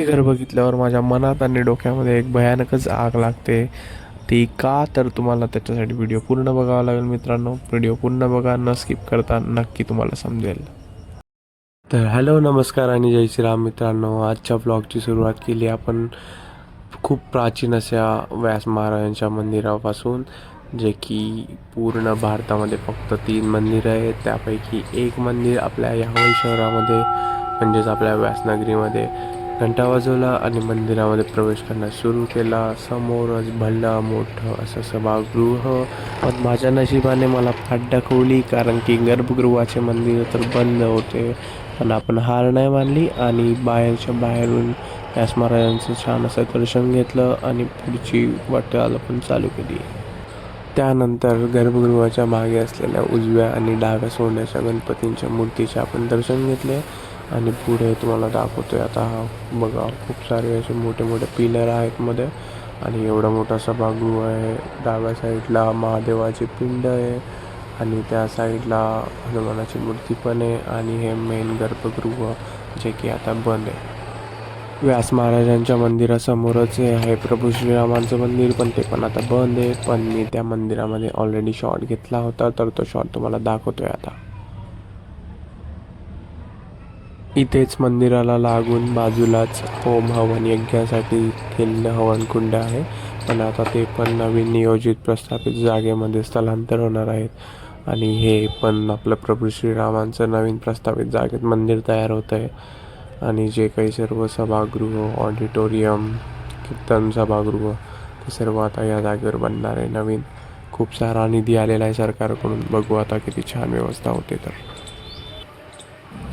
हे घर बघितल्यावर माझ्या मनात आणि डोक्यामध्ये एक भयानकच आग लागते. ती का? तर तुम्हाला त्याच्यासाठी व्हिडिओ पूर्ण बघावा लागेल मित्रांनो. व्हिडिओ पूर्ण बघा न स्किप करता नक्की तुम्हाला समजेल. तर हॅलो नमस्कार आणि जय श्रीराम मित्रांनो. आजच्या ब्लॉगची सुरुवात केली आपण खूप प्राचीन अशा व्यास महाराजांच्या मंदिरापासून जे की पूर्ण भारतामध्ये फक्त तीन मंदिरं आहेत. त्यापैकी एक मंदिर आपल्या यावल शहरामध्ये म्हणजेच आपल्या व्यासनगरीमध्ये घंटा वाजवला आणि मंदिरामध्ये प्रवेश करण्यास सुरू केला. समोरच भला मोठं असं सभागृह. पण माझ्या नशिबाने मला फाट दाखवली कारण की गर्भगृहाचे मंदिर तर बंद होते. पण आपण हार नाही मानली आणि बाहेरच्या बाहेरून व्यास महाराजांचं छान असं दर्शन घेतलं आणि पुढची वाटचाल पण चालू केली. त्यानंतर गर्भगृहाच्या मागे असलेल्या उजव्या आणि डाव्या सोन्याच्या गणपतींच्या मूर्तीचे आपण दर्शन घेतले. आणि पुढे तुम्हाला दाखवतोय आता हा बघा खूप सारे असे मोठे मोठे पिलर आहेत मध्ये. आणि एवढा मोठा सभागृह आहे. डाव्या साईडला महादेवाची पिंड आहे. आणि त्या साईडला हनुमानाची मूर्ती पण आहे. आणि हे मेन गर्भगृह जे की आता बंद आहे. व्यास महाराजांच्या मंदिरासमोरच हे आहे प्रभू श्रीरामांचं मंदिर पण ते पण आता बंद आहे. पण मी त्या मंदिरामध्ये ऑलरेडी शॉट घेतला होता तर तो शॉट तुम्हाला दाखवतोय आता. इथेच मंदिराला लागून बाजूलाच होम हवन यज्ञासाठी केलेलं हवनकुंड आहे. पण आता ते पण नवीन नियोजित प्रस्थापित जागेमध्ये स्थलांतर होणार आहेत. आणि हे पण आपलं प्रभू श्रीरामांचं नवीन प्रस्थापित जागेत मंदिर तयार होतं आहे. आणि जे काही सर्व सभागृह ऑडिटोरियम कीर्तन सभागृह ते सर्व आता या जागेवर बनणार आहे. नवीन खूप सारा निधी आलेला आहे सरकारकडून. बघू आता किती छान व्यवस्था होते तर.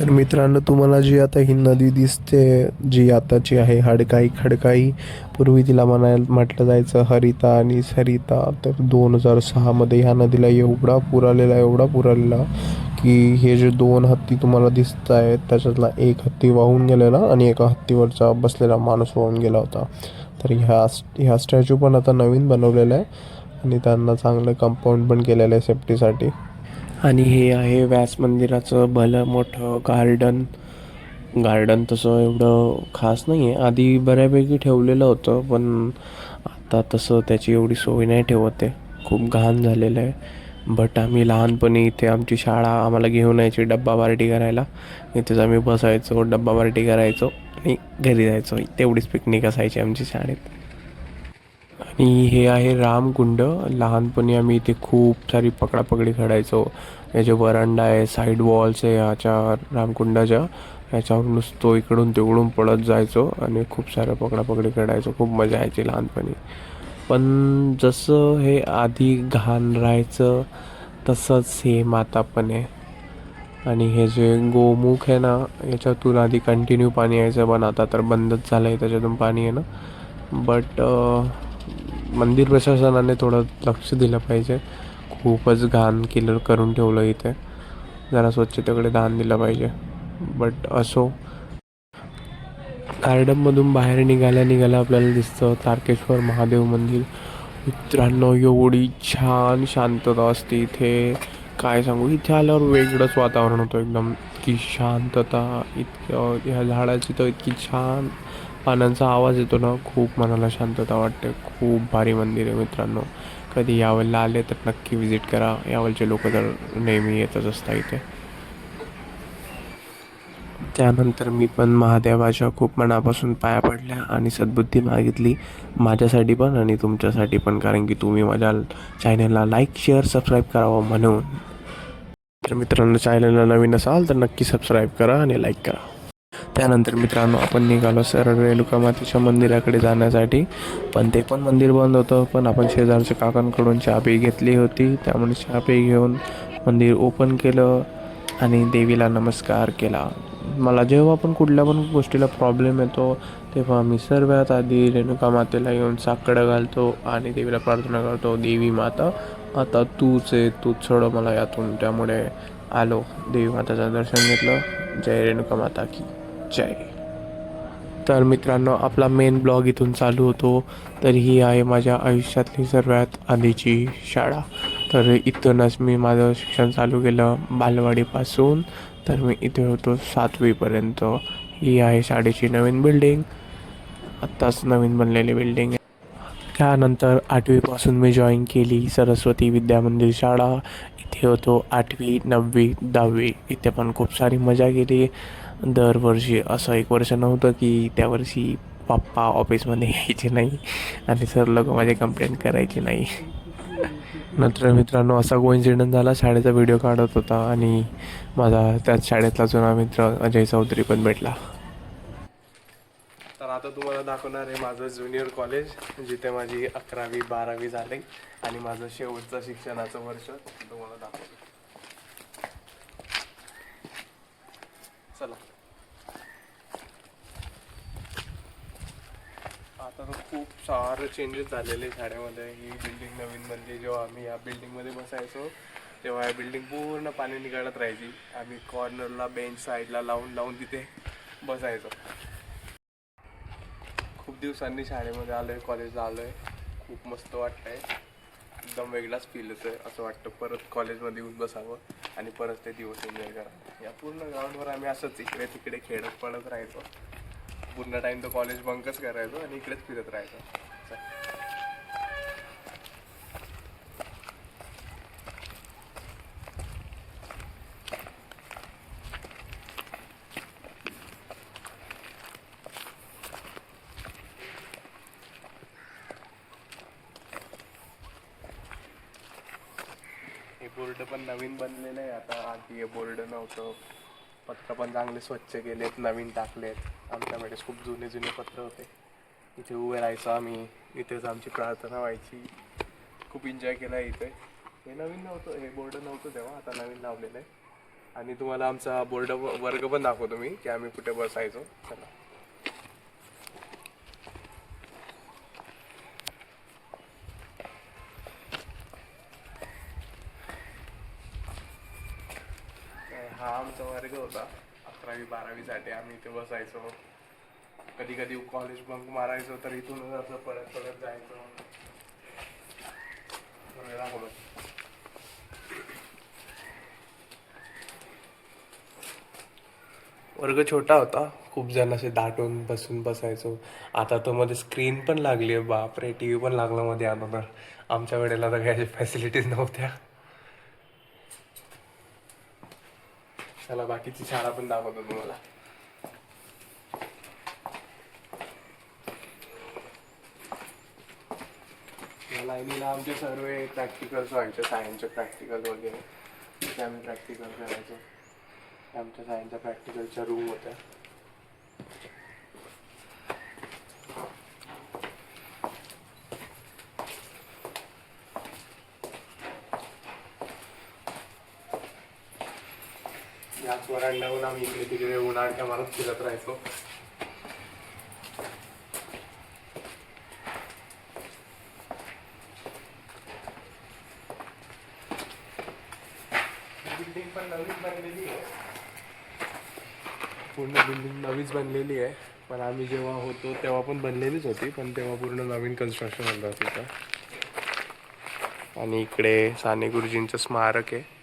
तर मित्रांनो तुम्हाला जी आता ही नदी दिसते जी आताची आहे हडकाई खडकाई पूर्वी तिला म्हणायला म्हटलं जायचं हरिता आणि सरिता. तर दोन हजार सहामध्ये ह्या नदीला एवढा पूर आलेला एवढा पूर आलेला की हे जे दोन हत्ती तुम्हाला दिसत आहेत त्याच्यातला एक हत्ती वाहून गेलेला आणि एका हत्तीवरचा बसलेला माणूस वाहून गेला होता. तर ह्या ह्या स्टॅच्यू पण आता नवीन बनवलेला आहे आणि त्यांना चांगलं कंपाऊंड पण केलेलं आहे सेफ्टीसाठी आणि हे आहे व्यास मंदिराचं भलं मोठं गार्डन गार्डन तसं एवढं खास नाही आहे आधी बऱ्यापैकी ठेवलेलं होतं पण आता तसं त्याची एवढी सोय नाही ठेवत आहे. खूप घाण झालेलं आहे. बट आम्ही लहानपणी इथे आमची शाळा आम्हाला घेऊन यायची डब्बा पार्टी करायला. इथेच आम्ही बसायचो डब्बा पार्टी करायचो आणि घरी जायचो. तेवढीच पिकनिक असायची आमची शाळेत. आणि हे आहे रामकुंड. लहानपणी आम्ही इथे खूप सारी पकडापकडी खेळायचो. याचे वरांडा आहे साईड वॉल्स आहे ह्याच्या रामकुंडाच्या याच्यावर नुसतो इकडून तिकडून पळत जायचो आणि खूप सारं पकडापकडी खेळायचो. खूप मजा यायची लहानपणी. पण जसं हे आधी घाण राहायचं तसंच हे माता पण आहे. आणि हे जे गोमुख आहे ना याच्यातून आधी कंटिन्यू पाणी यायचं पण आता तर बंदच झालं आहे त्याच्यातून पाणी आहे ना बट मंदिर प्रशासनाने थोडं लक्ष दिलं पाहिजे. खूपच घाण केलं करून ठेवलं इथे. जरा स्वच्छतेकडे ध्यान दिलं पाहिजे. बट असो. गार्डनमधून बाहेर निघाल्या निघाल्या आपल्याला दिसतं तारकेश्वर महादेव मंदिर. मित्रांनो एवढी छान शांतता असते इथे. काय सांगू? इथे आल्यावर वेगळंच वातावरण होतं एकदम. इतकी शांतता इतकं ह्या झाडाची तर इतकी छान पानांचा आवाज येतो ना खूप मनाला शांतता वाटते. खूप भारी मंदिर आहे मित्रांनो. कधी यावेळेला आले तर नक्की विजिट करा. यावेळचे लोक तर नेहमी येतच असतात इथे. त्यानंतर मी पण महादेवाच्या खूप मनापासून पाया पडल्या आणि सद्बुद्धी मागितली माझ्यासाठी पण आणि तुमच्यासाठी पण. कारण की तुम्ही माझ्या चॅनलला लाईक शेअर सबस्क्राईब करावं म्हणून. तर मित्रांनो चॅनलला नवीन असाल तर नक्की सबस्क्राईब करा आणि लाईक करा. त्यानंतर मित्रांनो आपण निघालो सरळ रेणुका मातेच्या मंदिराकडे जाण्यासाठी. पण ते पण मंदिर बंद होतं पण आपण शेजारच्या काकांकडून चाबी घेतली होती. त्यामुळे चाबी घेऊन मंदिर ओपन केलं आणि देवीला नमस्कार केला. मला जेव्हा पण कुठल्या पण गोष्टीला प्रॉब्लेम येतो तेव्हा मी सर्वात आधी रेणुका मातेला येऊन साकडं घालतो आणि देवीला प्रार्थना करतो देवी माता आता तूच आहे तूच सोड मला यातून. त्यामुळे आलो देवी माताचं दर्शन घेतलं. जय रेणुका माता की. जय. तर मित्रांनो आपला मेन ब्लॉग इथून चालू होतो. तर ही आहे माझ्या आयुष्यातली सर्वात आधीची शाळा. तर इथूनच मी माझं शिक्षण चालू केलं बालवाडीपासून. तर मी इथे होतो सातवीपर्यंत. ही आहे शाळेची नवीन बिल्डिंग आत्ताच नवीन बनलेली बिल्डिंग आहे. त्यानंतर आठवीपासून मी जॉईन केली सरस्वती विद्या मंदिर शाळा. इथे होतो आठवी नववी दहावी. इथे पण खूप सारी मजा केली. दरवर्षी असं एक वर्ष नव्हतं की त्या वर्षी पप्पा ऑफिसमध्ये यायचे नाही आणि सर लोक माझे कंप्लेंट करायचे नाही. नंतर मित्रांनो असा कोइन्सिडंट झाला. शाळेचा व्हिडिओ काढत होता आणि माझा त्याच शाळेतला जुना मित्र अजय चौधरी पण भेटला. तर आता तुम्हाला दाखवणार आहे माझं ज्युनियर कॉलेज जिथे माझी अकरावी बारावी झाले आणि माझं शेवटचं शिक्षणाचं वर्ष. तुम्हाला दाखव चला आता फार चेंजेस झालेले शाळेमध्ये ही बिल्डिंग नवीन बनली. जेव्हा आम्ही या बिल्डिंगमध्ये बसायचो तेव्हा या बिल्डिंग पूर्ण पाणी निघालत राहायची. आम्ही कॉर्नरला बेंच साईडला लावून लावून तिथे बसायचो. खूप दिवसांनी शाळेमध्ये आलो आहे कॉलेजला आलो आहे खूप मस्त वाटतंय. एकदम वेगळाच फील येतोय असं वाटतं परत कॉलेजमध्ये येऊन बसावं आणि परत ते दिवस एन्जॉय करावं. या पूर्ण ग्राउंडवर आम्ही असंच इकडे तिकडे खेळत पडत राहायचो. पूर्ण टाइम तो कॉलेज बंकच करायचो आणि इकडेच फिरत राहायचो. हे बोर्ड पण नवीन बनलेलं आहे. आता आधी हे बोर्ड नव्हतं. पत्र पण चांगले स्वच्छ केलेत नवीन टाकलेत. आमच्याकडे खूप जुने जुने पत्र होते. इथे उभे राहायचो आम्ही. इथेच आमची प्रार्थना व्हायची. खूप एन्जॉय केला आहे इथे. हे नवीन नव्हतं हे बोर्ड नव्हतं तेव्हा आता नवीन लावलेलं आहे. आणि तुम्हाला आमचा बोर्ड वर्ग पण दाखवतो मी की आम्ही कुठे बसायचो. चला तर हा आमचा वर्ग होता. अकरावी बारावीसाठी आम्ही इथे बसायचो. कधी कधी कॉलेज बंक मारायचो तर इथूनच असं परत परत जायचो. वर्ग छोटा होता. खूप जण असे दाटून बसून बसायचो. आता तर मध्ये स्क्रीन पण लागली आहे. बापरे टी व्ही पण लागला मध्ये आता तर. आमच्या वेळेला तर काही फॅसिलिटीज नव्हत्या. चला बाकीची शाळा पण दाखवतो तुम्हाला. लाईनीला आमचे सर्व प्रॅक्टिकल्स व्हायचे सायन्सचे प्रॅक्टिकल वगैरे. आम्ही प्रॅक्टिकल करायचो. आमच्या सायन्सच्या प्रॅक्टिकलच्या रूम होत्या. याच वरांड्याहून आम्ही इकडे तिकडे उन्हाळ्या मारत फिरत राहायचो. बिल्डिंग पण नवीन बनलेली आहे. पूर्ण बिल्डिंग नवीच बनलेली आहे. पण आम्ही जेव्हा होतो तेव्हा पण बनलेलीच होती पण तेव्हा पूर्ण नवीन कन्स्ट्रक्शन होतं. तिथं आणि इकडे साने गुरुजींचं स्मारक आहे.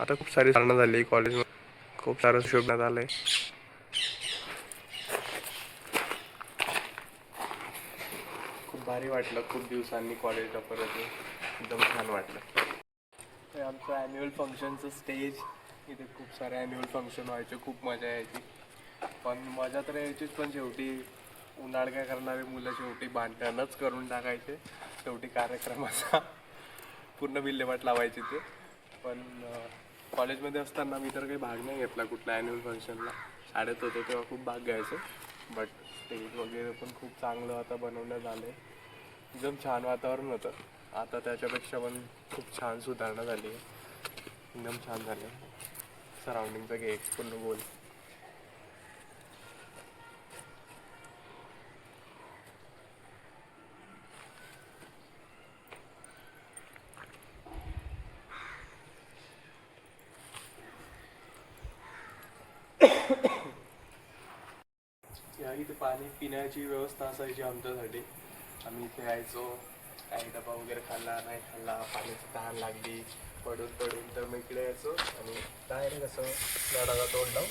आता खूप सारी सारणं झाली कॉलेज खूप सारं शोभण्यात आलंय खूप भारी वाटलं खूप दिवसांनी कॉलेजला परत एकदम छान वाटलं. आमचं ॲन्युअल फंक्शनचं स्टेज इथे खूप सारे ॲन्युअल फंक्शन व्हायचे खूप मजा यायची. पण मजा तर यायचीच पण शेवटी उन्हाळ काय करणारे मुलं शेवटी भांडणच करून टाकायचे. शेवटी कार्यक्रमाचा पूर्ण विल्हेवाट लावायची ते. पण कॉलेजमध्ये असताना मी तर काही भाग नाही घेतला कुठल्या ॲन्युअल फंक्शनला शाळेत होतो तेव्हा खूप भाग घ्यायचो. बट स्टेज वगैरे पण खूप चांगलं आता बनवण्यात आलं एकदम छान वातावरण होतं. आता त्याच्यापेक्षा पण खूप छान सुधारणा झाली आहे. एकदम छान झालं सराउंडिंगचा गेट पूर्ण गोल या इथे पाणी पिण्याची व्यवस्था असायची आमच्यासाठी. आम्ही इथे यायचो. काही डबा वगैरे खाल्ला नाही खाल्ला. पाण्याची तहान लागली. पडून पडून तर मग इकडे यायचो आणि डायरेक्ट असं झाडाला तोंड लावून.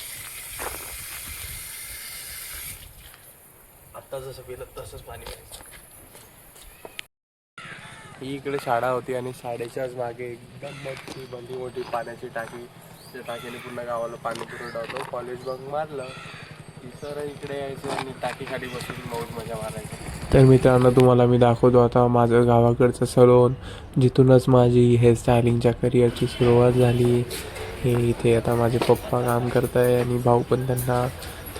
आत्ता जसं पिलं तसंच पाणी प्यायचं. ही इकडे शाळा होती आणि शाळेच्याच मागे एकदम मोठी भली मोठी पाण्याची टाकी. त्या टाकीने पूर्ण गावाला पाणी पुरवठा होतो. कॉलेज बंक मारलं. की सर इकडे यायचं आणि टाकीखाली बसून मौज मजा मारायची. तर मित्रांनो तुम्हाला मी दाखवतो आता माझं गावाकडचं सलोन जिथूनच माझी हेअरस्टायलिंगच्या करिअरची सुरुवात झाली. हे इथे आता माझे पप्पा काम करत आहे आणि भाऊ पण त्यांना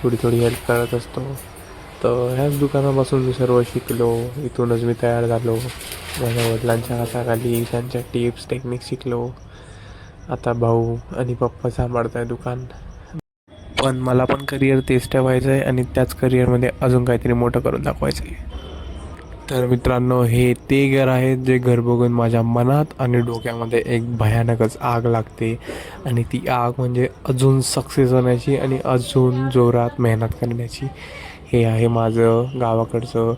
थोडी थोडी हेल्प करत असतो. तर ह्याच दुकानापासून मी सर्व शिकलो. इथूनच मी तयार झालो. माझ्या वडिलांच्या हाताखाली त्यांच्या टिप्स टेक्निक शिकलो. आता भाऊ आणि पप्पा सांभाळत आहे दुकान. पण मला पण करिअर तेच ठेवायचं आहे आणि त्याच करिअरमध्ये अजून काहीतरी मोठं करून दाखवायचं आहे. तर मित्रांनो हे ते घर आहे जे घर बघून माझ्या मनात आणि डोक्यामध्ये एक भयानकच आग लागते. आणि ती आग म्हणजे अजून सक्सेस होण्याची आणि अजून जोरात मेहनत करण्याची. हे आहे माझं गावाकडचं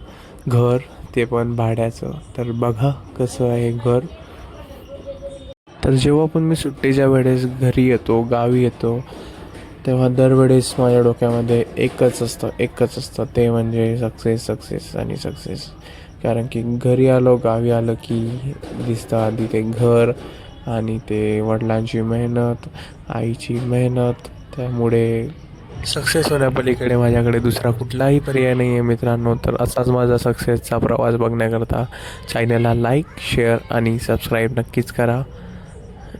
घर ते पण भाड्याचं. तर बघा कसं आहे घर. तर जेव्हा पण मी सुट्टीच्या वेळेस घरी येतो गावी येतो तेव्हा दरवेळेस माझ्या डोक्यामध्ये एकच असतं एकच असतं. ते म्हणजे सक्सेस सक्सेस आणि सक्सेस कारण की घरी आलो गावी आलं की दिसतं आधी ते घर आणि ते वडिलांची मेहनत आईची मेहनत. त्यामुळे सक्सेस होण्यापलीकडे माझ्याकडे दुसरा कुठलाही पर्याय नाही आहे मित्रांनो. तर असाच माझा सक्सेसचा प्रवास बघण्याकरता चॅनलला लाईक शेअर आणि सबस्क्राईब नक्कीच करा.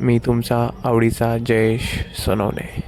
मी तुमचा आवडीचा जयेश सोनवणे.